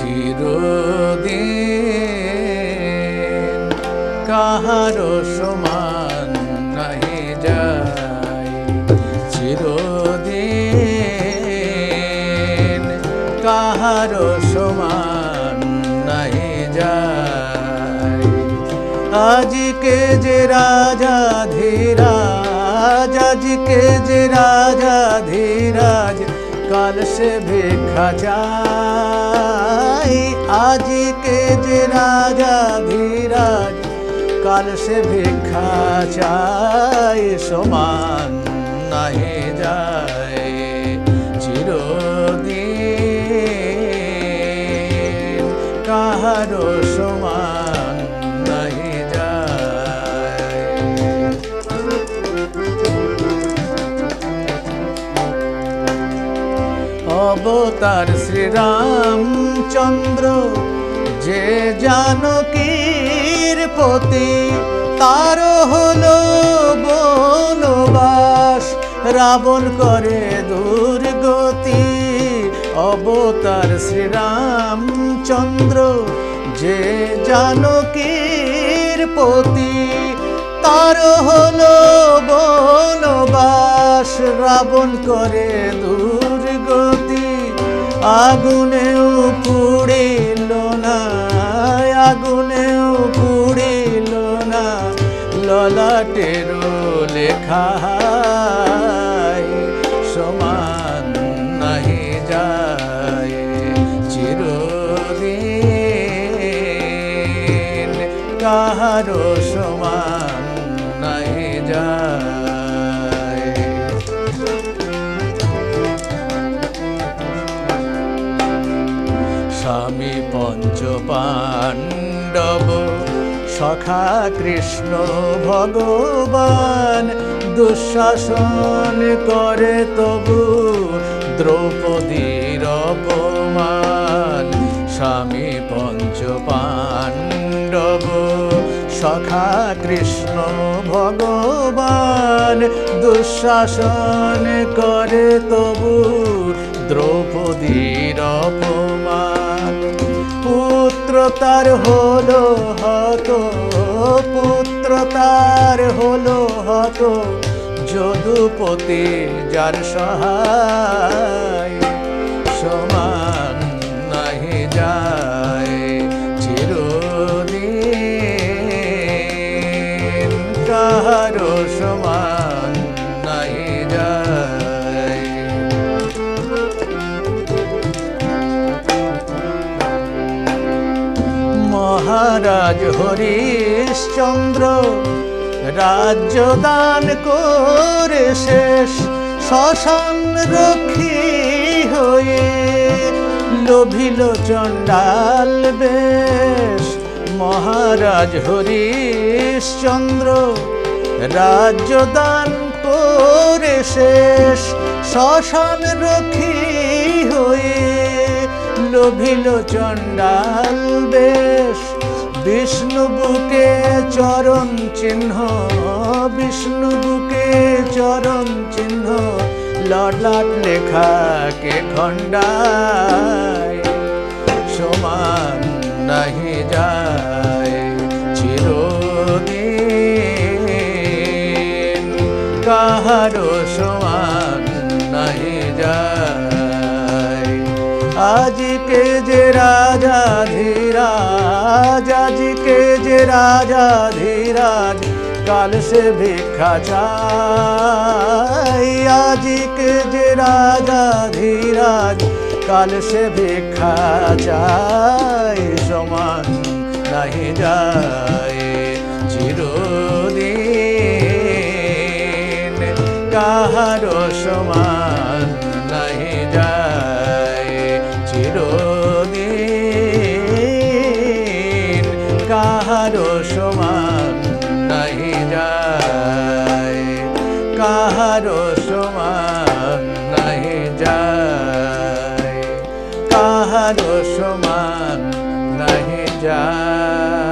চিরদিন কাহারো সমান নাহি যাই চিরদিন কাহারো সমান নাহি যাই আজকে যে রাজা ধীরাজ, আজকে যে রাজা ধীরাজ, কাল সে ভিক্ষা যায় চাই আজকে যে রাজা ধীরাজ কাল সে ভিক্ষা চাই সমান নাহি যায় চিরদিন। কাহার সমান অবতার শ্রীরামচন্দ্র। যে জানকীর পতি তার হলো বনবাস। রাবণ করে দুর্গতি অবতার শ্রীরামচন্দ্র। যে জানকীর পতি তার হলো বনবাস। রাবণ করে দুর্গতি আগুনেও পুড়িল না, আগুনেও পুড়িল না ললাটেরও লেখা সমান নাহি যায়, চিরদিন কাহারো সমান নাহি যায়। স্বামী পঞ্চ পাণ্ডব সখা কৃষ্ণ ভগবান, দুঃশাসন করে তবু দ্রৌপদীর অপমান। স্বামী পঞ্চ পাণ্ডব সখা কৃষ্ণ ভগবান, দুঃশাসন করে তবু দ্রৌপদীর অপমান। তার হলো হত পুত্র তার হলো হত যদুপতি যার সহায় সমান। মহারাজ হরিশ্চন্দ্র রাজ্য দান করে শেষ, শ্মশান রক্ষী হয়ে লোভিল চণ্ডাল বেশ। মহারাজ হরিশ্চন্দ্র রাজ্য দান করে শেষ, শ্মশান রক্ষী হয়ে লোভিল চণ্ডাল বেশ। বিষ্ণু বুকে চরণ চিহ্ন, বিষ্ণু বুকে চরণ চিহ্ন ললাট লেখাকে খণ্ডায়, সমান নাহি যায়, চিরদিন কাহারো সমান নাহি যায়। আজকে যে রাজা ধীরাজ, আজকে যে রাজা ধীরাজ, কাল সে ভিক্ষা চাই আজকে যে রাজা ধীরাজ, কাল সে ভিক্ষা চাই সমান নাহি যায় চিরদিন কাহারো সমান সমান নাহি যায়। কাহারো সমান নাহি যায়। কাহারো সমান নাহি যায়।